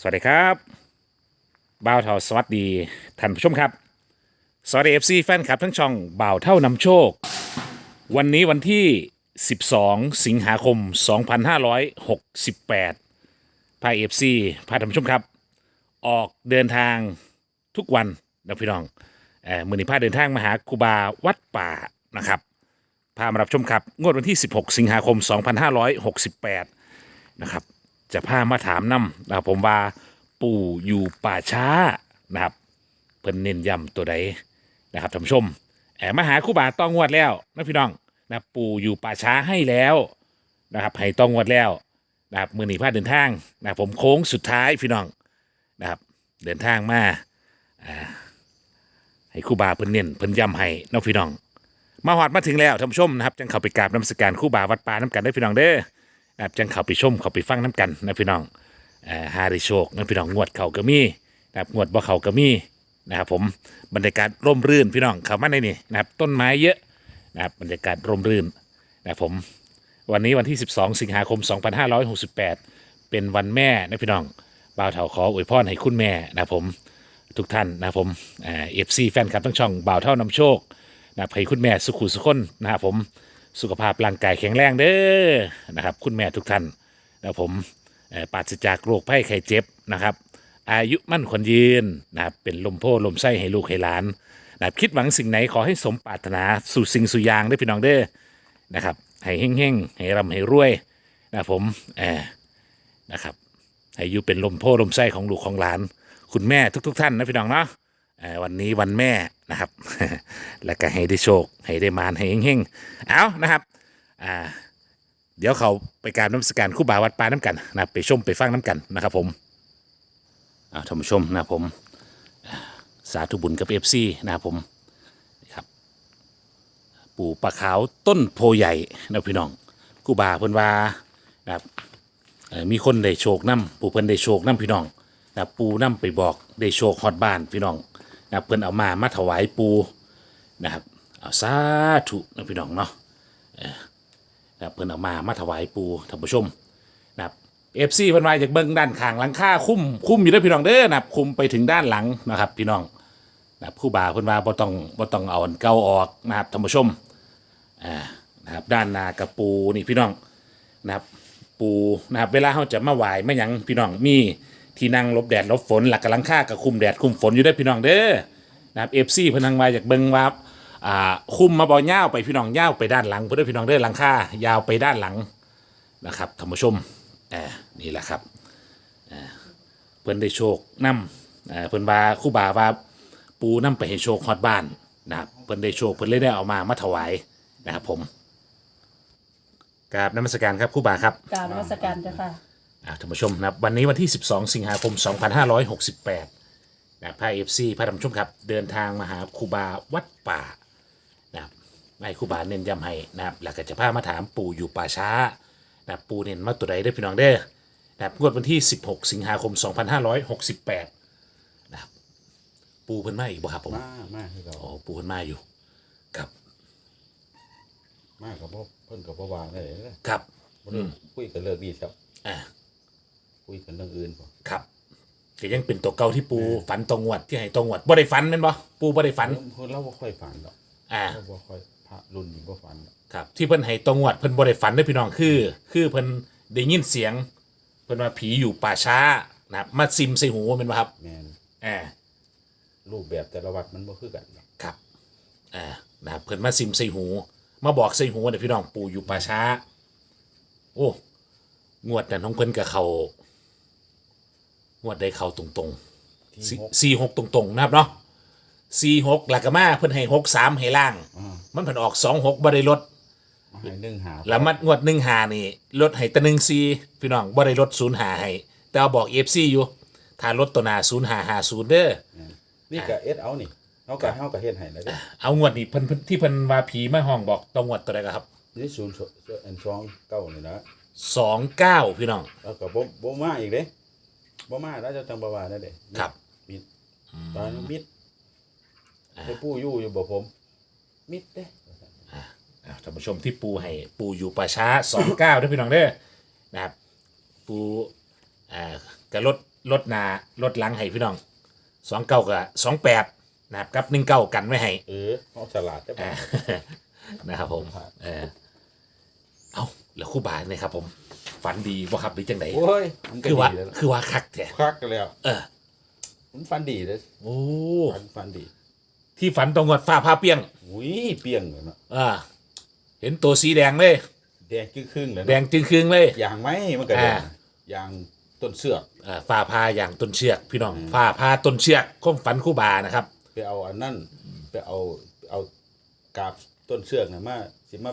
สวัสดีครับบ่าวเท่าสวัสดีท่านผู้ชมครับสวัสดีเอฟซีแฟนคลับทั้งช่องบ่าวเท่านำโชค วันนี้วันที่ 12 สิงหาคม 2568พาเอฟซีพาท่านผู้ชมครับ ออกเดินทางทุกวันนะพี่น้องเอ่อมือนี้พาเดินทางมาหาครูบาวัดป่านะครับ พามารับชมครับ งวดวันที่ 16 สิงหาคม 2568 นะครับ จะพามาถามน้ำนะครับผมว่าปู่อยู่ป่าช้านะครับเพิ่นเน้นย้ำตัวใดนะครับท่านผู้ชมแอบมาหาคู่บาต้องงวดแล้วนะพี่น้องนะปู่อยู่ป่าช้าให้แล้วนะครับให้ต้องงวดแล้วนะครับมือหนีพาดเดินทางนะผมโค้งสุดท้ายพี่น้องนะครับเดินทางมาให้คู่บาเพิ่นเน้นเพิ่นย้ำให้น้องพี่น้องมาหอดมาถึงแล้วท่านผู้ชมนะครับจังเข้าไปกราบน้ำสการคู่บาวัดป่าน้ำกันได้อพี่น้องเด้อ นะครับจังเขาไปชมเขาไปฟังน้ำกันนะพี่น้องเอ่อหาได้โชคนะพี่น้องงวดเขาก็มีนะครับงวดบ่เขาก็มีนะครับผมบรรยากาศร่มรื่นพี่น้องเข้ามาในนี่นะครับต้นไม้เยอะนะครับบรรยากาศร่มรื่นนะครับผมวันนี้วันที่ 12 สิงหาคม 2568 เป็นวันแม่นะพี่น้องบ่าวเถาขออวยพรให้คุณแม่นะครับผมทุกท่านนะครับผมเอฟซีแฟนคลับทั้งช่องบ่าวเท่านำโชคนะครับให้คุณแม่สุขุสุขคนนะครับผม สุขภาพร่างกายแข็งแรงเด้อนะครับ คุณแม่ทุกท่านนะครับผมปราศจากโรคภัยไข้เจ็บนะครับ อายุมั่นขวัญยืนนะครับเป็นลมโพลมไส้ให้ลูกให้หลานนะค,คิดหวังสิ่งไหนขอให้สมปรารถนาสู่สิ่งสู่ยางได้พี่น้องเด้อนะครับให้เฮ่งๆให้ร่ำให้รวยนะผมเออนะครับให้อยู่เป็นลมโพลมไส้ของลูกของหลาน คุณแม่ทุก ๆ ท่านนะพี่น้องเนาะ วันนี้วันแม่นะครับ แล้วก็ให้ได้โชค ให้ได้มานให้เฮงๆเอานะครับอ่าเดี๋ยวเขาไปการน้ำสการคู่บาวัดปลาน้ำกันนะไปชมไปฟังน้ำกันนะครับผมเอาท่านผู้ชมนะครับผมสาธุบุญกับเอฟซีนะครับผมครับ ปู่ปลาขาวต้นโพใหญ่นะพี่น้องกูบาเพิ่นว่านะครับมีคนได้โชคนํปู่เพิ่นได้โชคนํพี่น้องนะปูนํไปบอกได้โชคฮอดบ้านพี่น้อง นะเพิ่นเอามามาถวายปูนะครับเอาสาธุนะพี่น้องเนาะนะเพิ่นเอามามาถวายปูท่านผู้ชมนะครับเอฟซีเพิ่นว่าจากเบิ่งด้านข้างหลังคาคุ้มคุ้มอยู่เด้อพี่น้องเด้อนะครับคุมไปถึงด้านหลังนะครับ พี่น้องนะครับผู้บ่าเพิ่นว่าบ่ต้องบ่ต้องเอาอันเก่าออกนะครับท่านผู้ชมอ่านะครับด้านนากับปูนี่พี่น้องนะครับปูนะครับเวลาเขาจะมาไหวไม่ยังพี่น้องมี ที่นั่งลบแดดลบฝนหลักกำลังค่ากับคุมแดดคุมฝนอยู่ได้พี่น้องเด้อนะครับเอฟซีพนังมาจากเบิงว่าอ่าคุมมาบอย่าวไปพี่น้องย่าวไปด้านหลังเพื่อพี่น้องเด้อหลังค่ายาวไปด้านหลังนะครับท่านผู้ชมเอ่านี่แหละครับเอ่อเพิ่นได้โชคนำเอ่อเพิ่นว่าคู่บาว่าปูนำไปให้โชคฮอดบ้านนะครับเพิ่นได้โชคเพิ่นเลยได้เอามามาถวายนะครับผมกราบนมัสการครับคู่บาครับ กรารนมัสการเจ้าค่ะ อ่าท่านผู้ชมนะครับวันนี้วันที่ 12 สิงหาคม 2568นะพาเอฟซีพาท่านผู้ชมครับ เดินทางมาหาครูบาวัดป่านะครับให้ครูบาเน้นย้ำให้นะครับแล้วก็จะพามาถามปู่อยู่ป่าช้านะครับปู่เน้นมาตัวใดได้อพี่น้องเด้อนะครับงวดวันที่ 16 สิงหาคม 2568นะครับปู่เพิ่นมาอีกบ่ครับผมมามาคือเราอ๋อปู่เพิ่นมาอยู่ครับมากับพ่อเพิ่นกับพ่อวางได้เลยครับบ่ได้คุยกันเรื่องนี้ครับอ่า คุยกันเรื่องอื่นบ่ครับก็ยังเป็นตัวเก่าที่ปูฝันตรงวดที่ให้ตรงวดบ่ได้ฝันแม่นบ่ปูบ่ได้ฝัน เพิ่นเราบ่ค่อยฝันดอกอ่า เราบ่ค่อยพระรุ่นนี้บ่ฝันดอกครับ ที่เพิ่นให้ตรงวดเพิ่นบ่ได้ฝันเด้อพี่น้องคือ คือเพิ่นได้ยินเสียง เพิ่นว่าผีอยู่ป่าช้านะครับมาซิมใส่หูแม่นบ่ครับแม่นอ่ารูปแบบแต่ละวัดมันบ่คือกันดอกครับอ่านะครับเพิ่นมาซิมใส่หู มาบอกใส่หูเด้อพี่น้องปู่อยู่ป่าช้า โอ้งวดนั้นของเพิ่นกับเขา งวดได้เข้าตรงๆที่สี่หกสี่หกตรงๆนะครับเนาะสี่หกหลักกะมาเพิ่นให้หกสามให้ล่างอ่ามันเพิ่นออกสองหกบ่ได้ลดมาให้หนึ่งหาแล้วมัดงวดหนึ่งหานี่ลดให้แตะหนึ่งซีพี่น้องบ่ได้ลดศูนย์หาให้แต่ว่าบอกเอฟซีอยู่ ถ้าลดตัวหนาศูนย์หาหาศูนย์เด้อ นี่ก็เอสเอานี่เฮาก็เฮาก็เฮ็ดให้แล้วเด้อเอางวดนี้เพิ่นเพิ่นที่เพิ่นว่าผีมาห้องบอกต้องงวดตัวใดก็ครับนี่ศูนย์อันสองเก้านี่นะสองเก้าพี่น้อง แล้วก็บ่บ่มาอีกเด้ บ่มาแล้วจะจังบ่ว่าได้เด้ครับมิดตอนนี้มิดให้ปู่อยู่อยู่บ่ผม มิดเด้อ่าท่านผู้ชมที่ปูให้ปูอยู่ป่าช้าสองเก้าด้วยพี่น้องเด้อนะครับ ปูอ่ากระลดลดหนารถหลังให้พี่น้องสองเก้ากับสองแปดนะครับกับหนึ่งเก้ากันไว้ให้ เออเขาฉลาดจะอ่านะครับผม เออ เอาแล้วครู่บาเนี่ยครับผม ฝันดีบ่ครับหรือจังไดโอ้ยมันก็คือว่าดีแล้วคือว่าคักแท้คักกันแล้วเออ มันฟันดีเลยโอ้ฟันฟันดีที่ฝันตรงกับฟ้าผ้าเปี้ยงอุ้ยเปรี้ยงเลยเนาะอ่าเห็นตัวสีแดงเลย แดงครึ่งๆเลยแดเนาะงจึงคืงเลย ยางไหมมันก็แดงอ่า ยางต้นเสือกอ่าฟ้าพาอย่างต้นเชือกพี่น้องฟ้าพาต้นเชือกข้มฝันครู่บานะครับ ไปเอาอันนั่นไปเอาเอากาบต้นเสือกนะมาสิมา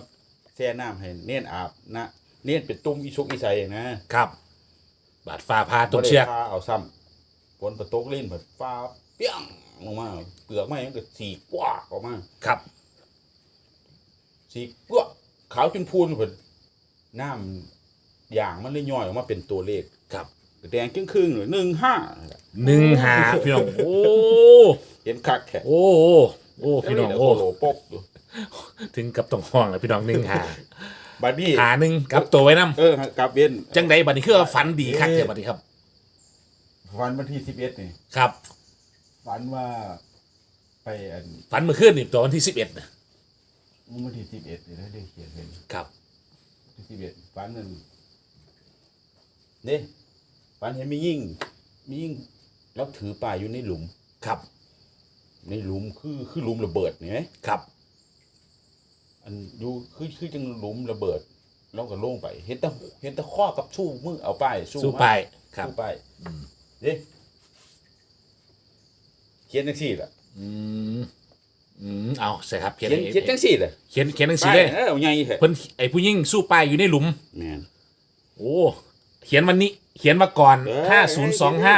แช่น้ำให้เน่นอาบนะ เน่นเป็นตุ้มอีชกอีใสนะครับ บาดฟ้าพาต้นเชือกบ่ได้พาเอาซ้ำฝนประตกลิ้นแบบฟ้าเปี้ยงลงมาเปลือกไม้มันก็สีกว้ากออกมาครับ สีกว้าขาวจนพูนเพิ่นน้ำอย่างมันเลยย่อยออกมาเป็นตัวเลขครับแดงครึ่งๆเลยหนึ่งห้าหนึ่งหาพี่น้องโอ้เห็นคักแค่โอ้โอ้โอ้พี่น้องโอ้โอ้โหปกอยู่ถึงกับต้องห้องเลยพี่น้องหนึ่งหา บัดนี้หาหนึ่งกับตัวไว้น้เออกับเว้นำจังใดบัดนี้คือว่าฝันดีคักเจ้าบัดนี้ครับวันวันที่สิบเอ็ดนี่ครับ ฝันว่าไปอันฝันเมื่อคืนนี่ตัววันที่สิบเอ็ดนะวันที่สิบเอ็ดนี่นะได้เขียนเป็นครับที่สิบเอ็ดฝันนั่นนี่ฝันเห็นมียิ่งมียิ่งแล้วถือป่ายอยู่ในหลุมครับ ในหลุมคือคือหลุมระเบิดนี่ไหมครับ อันอยู่คือคือจังหลุมระเบิดแล้วก็ลงไป เห็นแต่เห็นแต่ข้อกับสู้มือเอาป้ายสู้สู้มาไปครับสู้ป้ายเด้เขียนจังสี่ล่ะอืมอืมเอาใช่ครับเขียนเขียนเขียนจังสี่ล่ะเขียนเขียนหนังสือเลยป้ายเออใหญ่แท้เพิ่นไอ้ผู้ยิ่งสู้ป้ายอยู่ในหลุมแม่นโอ้เขียนวันนี้ เขียนมาก่อนเออห้าศูนย์สองห้า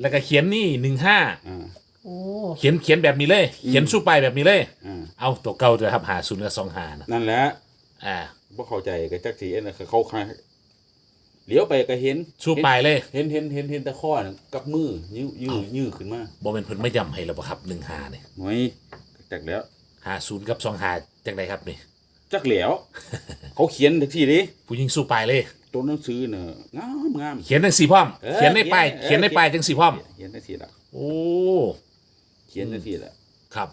แล้วก็เขียนนี่หนึ่งห้าอ่า โอ้เขียนเขียนแบบนี้เลย เขียนสู้ป้ายแบบนี้เลย อ่าเอาตัวเก่าด้วยครับหาศูนย์กับสองหานะนั่นแหละอ่าบ่เข้าใจกับจักสีเอ็นน่ะเขาคายเลี้ยวไปก็เห็นสู้ป้ายเลยเห็นเห็นเห็นเห็นแต่ข้อน่ะกับมือยื้อยื้อยื้อขึ้นมาบ่เป็นเพิ่นไม่ย้ำให้เราบ่ครับหนึ่งหาเนี่ยหน่อยจักแล้ว หาศูนย์กับสองหาจังไดครับนี่ จักแล้ว เขาเขียนจังซี่ดิผู้ยิ่งสู้ป้ายเลย ตัวหนังสือน่ะงามงาม เขียนจังสี่พร้อม เออเขียนในป้ายเขีเขียยนนในป้ายจังสี่พร้อม เขียนจังซี่ล่ะโอ้ เขียนจังซี่ล่ะครับ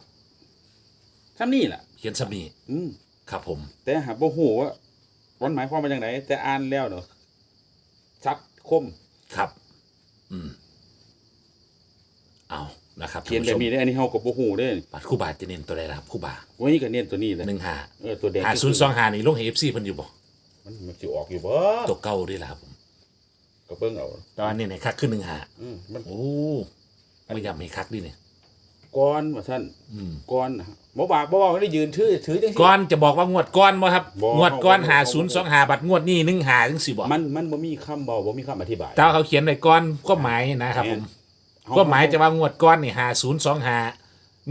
ซ้ำนี่ล่ะ เขียนสับนีอืม ครับผม แต่หาบ่ฮู้ว่าวันหมายความว่าจังไดแต่อ่านแล้วเนาะชัดคม ครับ อืม เอานะครับเขียนแบบนี้ได้อันนี้เฮาก็บ่ฮู้เด้บัตรคู่บาจะเน้นตัวใดล่ะครับคู่บาวันนี้ก็เน้นตัวนี้แหละหนึ่งหาเออตัวแดงหาศูนย์สองหานี่ลงให้เอฟซีเพิ่นอยู่บ่มันมันสิออกอยู่บ่ตัวเก่าด้วยล่ะครับผมก็เบิ่งเอาตอนนี้ในคักขึ้นหนึ่งหาอืมมัน โอ้ไม่ยำให้คักดิเนี่ย ก้อนว่าซั่นอืมก้อนนะบ่บากบ่บอกไม่ได้ยืนถือถือจังซี่ ก้อนจะบอกว่างวดก้อนบ่ครับ บ่งวดก้อนบ่บ่ หาศูนย์สองหาบัตรงวดนี่หนึ่งหาจังสี่บ่มันมันบ่มีคำเบาบ่มีคำอธิบายแต่ว่าเขาเขียนในก้อนก็หมายนะครับผมเฮาก็หมายจะว่างวดก้อนนี่หาศูนย์สองหา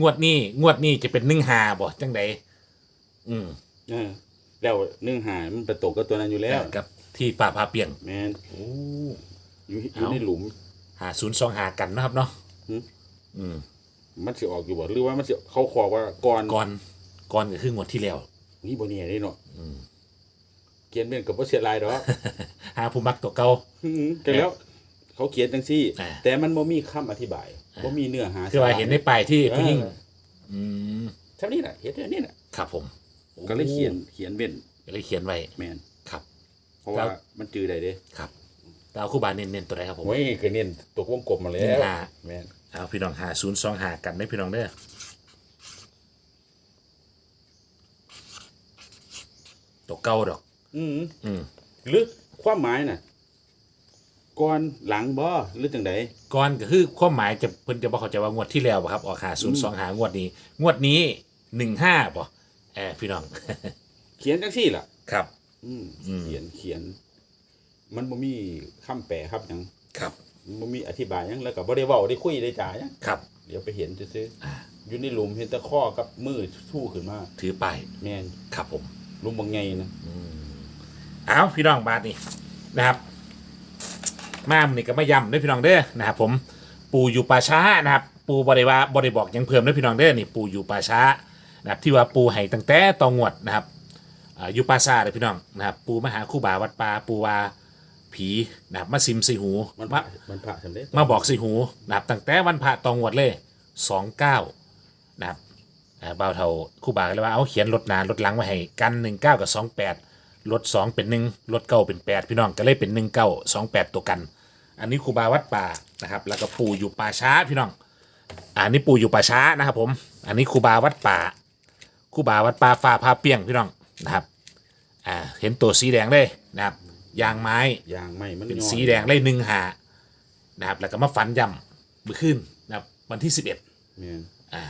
งวดนี้งวดนี้จะเป็นหนึ่งหาบ่จังใดอืมเออแล้วเนื้อหามันไปตกกับตัวนั้นอยู่แล้วกับที่ป่าพาเปียงแม่นโอ้อยู่อยู่เอ้าในหลุม หาศูนย์สองหากันนะครับเนาะหืม อืม มันสิออกอยู่บ่หรือว่ามันสิเขาขอว่าก่อนก้อนก้อนก็คืองวดที่แล้วนี่บ่แน่เด้เนาะเขียนเป็นกับบ่เสียลายดอกหาผู้มักตัวเก่าอืมก็แล้ว เขาเขียนจังซี่อ่าแต่มันบ่มีคำอธิบายบ่มีเนื้อหาคือว่าเห็นในป้ายที่ผู้หญิงเอออืมเท่านี้น่ะเห็นอันนี้น่ะครับผมก็เลยเขียนเขียนเว้นก็เลยเขียนไว้แม่นครับ เพราะว่าครับมันจือได้เด้ครับแต่เอาคู่บาเน้นๆตัวใดครับผมโอ้ยก็เน้นตัววงกลมมาแล้หนึ่วงห้าแม่น เอาพี่น้องหาศูนย์สองหากันได้พี่น้องเด้อตัวเก่าดอก อืมอืมหรือความหมายน่ะก่อนหลังบ่หรือจังไดก่อนก็คือความหมายจะเพิ่นจะบอกเขาใจว่างวดที่แล้วบ่ครับออกหาศูนย์สองหางวดนี้ งวดนี้หนึ่งห้าบ่แอบพี่น้อง เขียนจังซี่ล่ะ ครับ อืมอืมเขียนเขียน มันบ่มีคำแปลครับหยังครับ มันบ่มีอธิบายหยังแล้วก็บ่ได้เว้าได้คุยได้จ่าหยังครับ เดี๋ยวไปเห็นซื่ออ่า ๆอยู่ในหลุมเห็นแต่ข้อกับมือทู่ขึ้นมาถือป้ายแม่นครับผม หลุมบางไงนะเอาพี่น้องบาทนี่นะครับ มามันนี่ก็มาย้ำด้วยพี่น้องเด้อนะครับผม ปูอยู่ป่าช้านะครับ ปูบริวาบริบอกหยังเพิ่มด้วยพี่น้องเด้อนี่ปูอยู่ป่าช้านะครับที่ว่าปูให้ตั้งแต่ตองวดนะครับอ่าอยู่ป่าช้าเลยพี่น้องนะครับ ปูมาหาคู่บาวัดป่าปูว่า ผีนะครับมาซิมใส่หูมันมามันพระสำเร็จมาบอกใส่หูนะครับตั้งแต่วันพระตองวดเลยสองเก้านะครับอ่าเบาเท่าครู่บาก็เลยว่าเอาเขียนรถหนารถหลังไว้ให้กันหนึ่งเก้ากับสองแปดรถสองเป็นหนึ่งรถเก้าเป็นแปดพี่น้องก็เลยเป็นหนึ่งเก้าสองแปดตัวกัน อันนี้ครูบาวัดป่านะครับ แล้วก็ปู่อยู่ป่าช้าพี่น้อง อันนี้ปู่อยู่ป่าช้านะครับผม อันนี้ครูบาวัดป่าครูบาวัดป่าฟ้าพาเปียงพี่น้องนะครับ อ่า เห็นตัวสีแดงเลยนะครับ ยางไม้ ยางไม่มันเป็นย้อนสีแดงเลยหนึ่งหานะครับ แล้วก็มาฝันย่ำเมื่อคืนนะครับวันที่สิบเอ็ดแม่นอ่า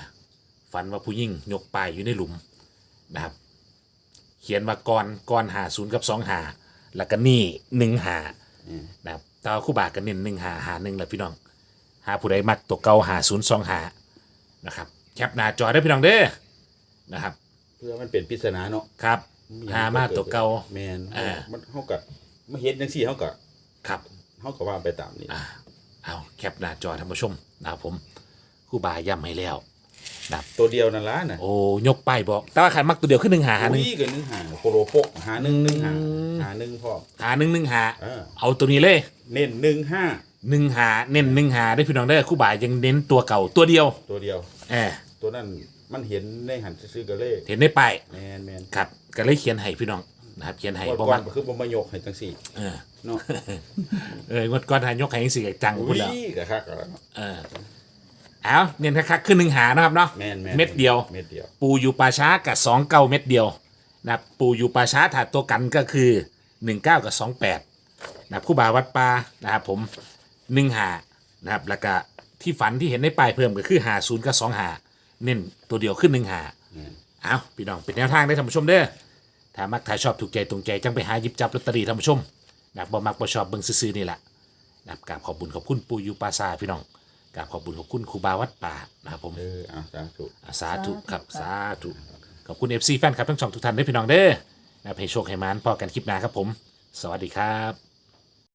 ฝันว่าผู้หญิงยกปลายอยู่ในหลุมนะครับ เขียนว่าก่อนก่อนหาศูนย์กับสองหาแล้วก็นี่หนึ่งหาอืมนะครับแตว่าคู่บากันเน้นหนึ่งหาหาหนึ่งแหละพี่น้องหาผู้ใดมักตัวเก่าหาศูนย์สองหานะครับแคปหน้าจอได้อพี่น้องเด้อนะครับ เพื่อมันเป็นปริศนาเนาะครับ หามาตัวเก่า แม่นอ่า มันเฮาก็ มาเฮ็ดจังซี่เฮาก็ครับเฮาก็ว่าไปตามนี้ อ่าเอาแคปหน้าจอท่านผู้ชมนะครับผมคู่บาย้ำให้แล้ว ตัวเดียวนั่นล่ะน่ะโอ้ยกป้ายบอก แต่ว่าขันมักตัวเดียวขึ้นหนึ่งหาหาหนึ่ง อุ้ยก็นึงหาโคโลโปกหาหนึ่งหนึ่งหาอืม หาหนึ่งพอหาหนึ่งหนึ่งหาเออเอาตัวนี้เลยเน้นหนึ่งห้าหนึ่งหาเน้นหนึ่งหาได้พี่น้องได้อคู่บ่ายยังเน้นตัวเก่าตัวเดียวตัวเดียว แอบตัวนั้นมันเห็นในหันซื้อๆก็เลยเห็นได้ป้ายแมนแมนครับก็เลยเขียนให้พี่น้อง นะครับเขียนให้ก่อนบ่ก่อมันกก็คือบ่มายกให้จังสี่เออเนาะเอองดก้อนหายกให้สิจังอุ้พุ่ยนแล้วก็คักแล้วเนาะเออเอาเน้นคักๆขึ้นหนึ่งหานะครับเนาะแมนแมนเม็ดเดียว เม็ดเดียวปูอยู่ป่าช้ากับสองเก้าเม็ดเดียวนะครับปูอยู่ป่าช้าถาดตัวกันก็คือหนึ่งเก้ากับสองแปดนะครับคู่บ่าวัดปลานะครับผมหนึ่งหานะครับแล้วก็ที่ฝันที่เห็นในป้ายเพิ่มก็คือหาศูนย์กับสองหาเน้นตัวเดียวขึ้นหนึ่งหาแม่นเอาพี่น้องเป็นแนวทางได้ท่านผู้ชมเด้อ ถ้ามักถ่ายชอบถูกใจตรงใจจังไปหาหยิบจับลอตเตอรี่ท่านผู้ชมนะครับบ่มักบ่ชอบเบิ่งซื่อๆนี่แหละนะครับกราบขอบบุญขอบคุณปูยูปาซาพี่น้องกราบขอบบุญขอบคุณครูบาวัดป่านะครับผมเอออะสาธุอ่าสาธุครับสาธุขอบคุณ FC แฟนครับทั้งสองทุกท่านด้วยพี่น้องเด้อนะครับให้โชคให้มานพอกันคลิปหน้าครับผม สวัสดีครับ